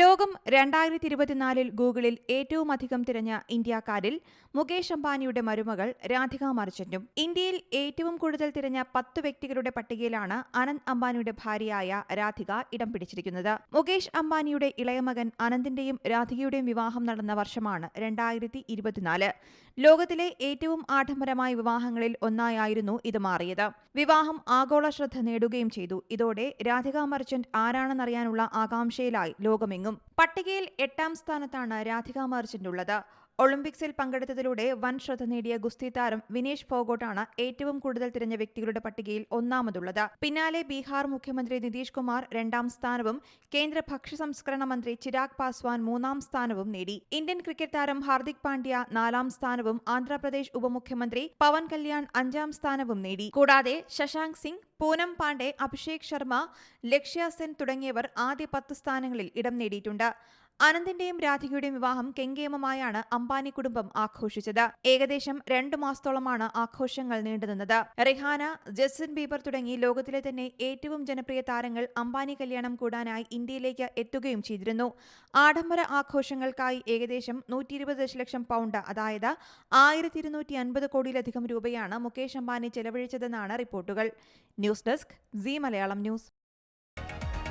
ലോകം രണ്ടായിരത്തി ഇരുപത്തിനാലിൽ ഗൂഗിളിൽ ഏറ്റവും അധികം തിരഞ്ഞ ഇന്ത്യക്കാരിൽ മുകേഷ് അംബാനിയുടെ മരുമകൾ രാധിക മർച്ചന്റും. ഇന്ത്യയിൽ ഏറ്റവും കൂടുതൽ തിരഞ്ഞ പത്ത് വ്യക്തികളുടെ പട്ടികയിലാണ് അനന്ത് അംബാനിയുടെ ഭാര്യയായ രാധിക ഇടം പിടിച്ചിരിക്കുന്നത്. മുകേഷ് അംബാനിയുടെ ഇളയമകൻ അനന്തിന്റെയും രാധികയുടെയും വിവാഹം നടന്ന വർഷമാണ് രണ്ടായിരത്തി ഇരുപത്തിനാല് ലോകത്തിലെ ഏറ്റവും ആഡംബരമായ വിവാഹങ്ങളിൽ ഒന്നായായിരുന്നു ഇത് മാറിയത്. വിവാഹം ആഗോള ശ്രദ്ധ നേടുകയും ചെയ്തു. ഇതോടെ രാധിക മർച്ചന്റ് ആരാണെന്നറിയാനുള്ള ആകാംക്ഷയിലായി ലോകമെങ്ങും പട്ടികയിൽ എട്ടാം സ്ഥാനത്താണ് രാധിക മർച്ചന്റ് ഉള്ളത് ഒളിമ്പിക്സിൽ പങ്കെടുത്തതിലൂടെ വൻ ശ്രദ്ധ നേടിയ ഗുസ്തി താരം വിനേഷ് ഫോഗോട്ടാണ് ഏറ്റവും കൂടുതൽ തിരഞ്ഞ വ്യക്തികളുടെ പട്ടികയിൽ ഒന്നാമതുള്ളത്. പിന്നാലെ ബീഹാർ മുഖ്യമന്ത്രി നിതീഷ് കുമാർ രണ്ടാം സ്ഥാനവും കേന്ദ്ര ഭക്ഷ്യ സംസ്കരണ മന്ത്രി ചിരാഗ് പാസ്വാൻ മൂന്നാം സ്ഥാനവും നേടി. ഇന്ത്യൻ ക്രിക്കറ്റ് താരം ഹാർദിക് പാണ്ഡ്യ നാലാം സ്ഥാനവും ആന്ധ്രാപ്രദേശ് ഉപമുഖ്യമന്ത്രി പവൻ കല്യാൺ അഞ്ചാം സ്ഥാനവും നേടി. കൂടാതെ ശശാങ്ക് സിംഗ് പൂനം പാണ്ഡെ അഭിഷേക് ശർമ്മ ലക്ഷ്യ സെൻ തുടങ്ങിയവർ ആദ്യ പത്ത് സ്ഥാനങ്ങളിൽ ഇടം നേടിയിട്ടുണ്ട്. അനന്തിന്റെയും രാധികയുടെയും വിവാഹം കെങ്കേമമായാണ് അംബാനി കുടുംബം ആഘോഷിച്ചത്. ഏകദേശം രണ്ടു മാസത്തോളമാണ് ആഘോഷങ്ങൾ നീണ്ടുനിന്നത്. റിഹാന ജസ്റ്റിൻ ബീബർ തുടങ്ങി ലോകത്തിലെ തന്നെ ഏറ്റവും ജനപ്രിയ താരങ്ങൾ അംബാനി കല്യാണം കൂടാനായി ഇന്ത്യയിലേക്ക് എത്തുകയും ചെയ്തിരുന്നു. ആഡംബര ആഘോഷങ്ങൾക്കായി ഏകദേശം നൂറ്റി ഇരുപത് ദശലക്ഷം പൗണ്ട് അതായത് ആയിരത്തി ഇരുന്നൂറ്റി അൻപത് കോടിയിലധികം രൂപയാണ് മുകേഷ് അംബാനി ചെലവഴിച്ചതെന്നാണ് റിപ്പോർട്ടുകൾ. News desk C Malayalam news.